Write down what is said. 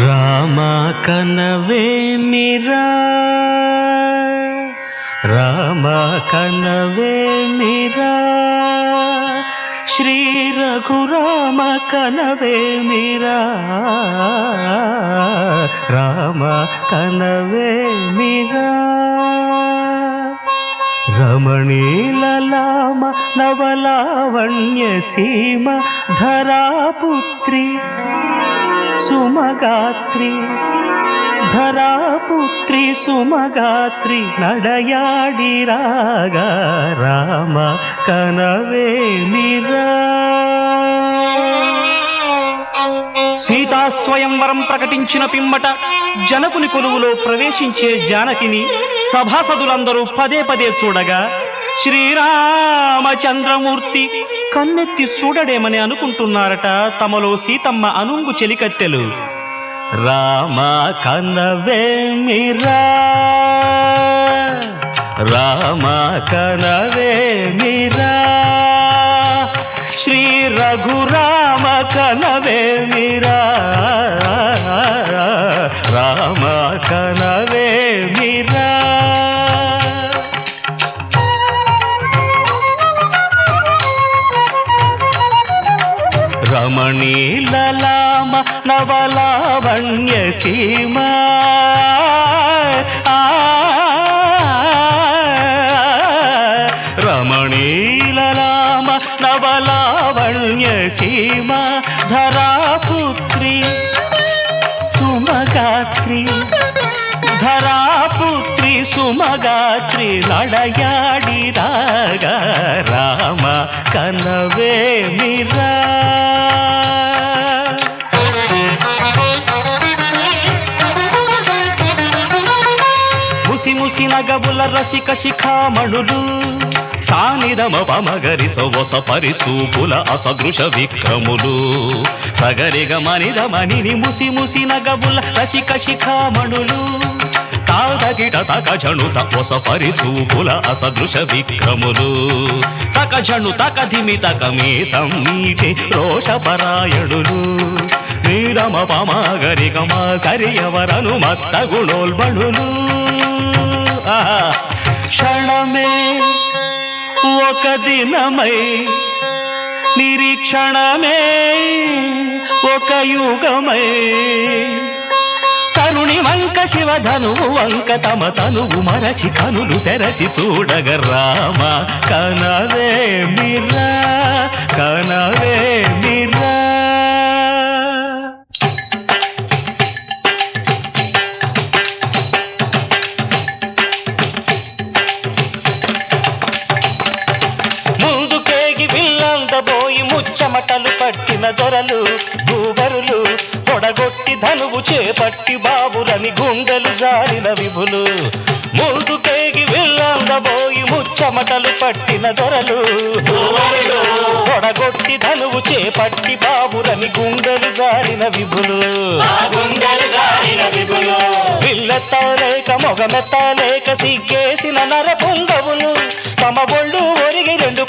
రామ కనవేమిరా రామ కనవేమిరా శ్రీ రఘురామ కనవే మీరా? రామ కనవే మీరా? రమణీలలామ నవలావణ్య సీమ ధరాపుత్రి సుమగాత్రి ధరాపుత్రి సుమగాత్రి నడయాడిరాగ రామ కనవే నిరా స్వయంవరం ప్రకటించిన పిమ్మట జనకుని కొలువులో ప్రవేశించే జానకిని సభాసదులందరూ పదే పదే చూడగా శ్రీరామచంద్రమూర్తి కన్నెత్తి చూడడేమని అనుకుంటున్నారట తమలో సీతమ్మ అనుంగు చెలికత్తెలు రామ కనవేమిరా రామ కనవేమిరా శ్రీ రఘురామ కనవేమిరా రామ కనవేమిరా రమణీలలామ నవలావణ్య సీమా. నవలావణ్య సీమ ధరాపుత్రి సుమగాత్రి ధరాపుత్రి సుమగాత్రి నడయాడి రాగా రామ కనవేమిరా ముసి ముసి నగబుల రసిక శిఖామణులు సానిదమ పమగరి సొవస పరిచూపుల అసదృశ విక్రములు. సగరిగ మనిద మనిని ముసి ముసి నగబుల రసిక శిఖామణులు. తాదగిట తక జణుత ఒస పరిచూపుల అసదృశ విక్రములు. తక జణు తక ధిమి తక మీ సమ్మీటి రోషపరాయణులు. నీరమ పమాగరిగమా సరియవరను మత్త గుణోల్బణులు ఆహా. క్షణమే ఒక దినమై నిరీక్షణమే ఒక యుగమై. తరుణి వంక శివధనువు వంక తమ తనువు మరచి కనులు తెరచి చూడగ రామ. కనవే మిరా కనవే చెమటలు పట్టిన దొరలు భూబరులు పొడగొట్టి ధనువు చేపట్టి బాబులని గుండెలు జారిన విభులు. ముందుకేగి వెళ్ళందబోయి ముచ్చమటలు పట్టిన దొరలు పొడగొట్టి ధనువు చేపట్టి బాబులని గుండెలు జారిన విభులు. విల్లెత్తలేక మొగమెత్తలేక సిగ్గేసిన నర పొంగవులు తమ బొళ్ళు ఒరిగి రెండు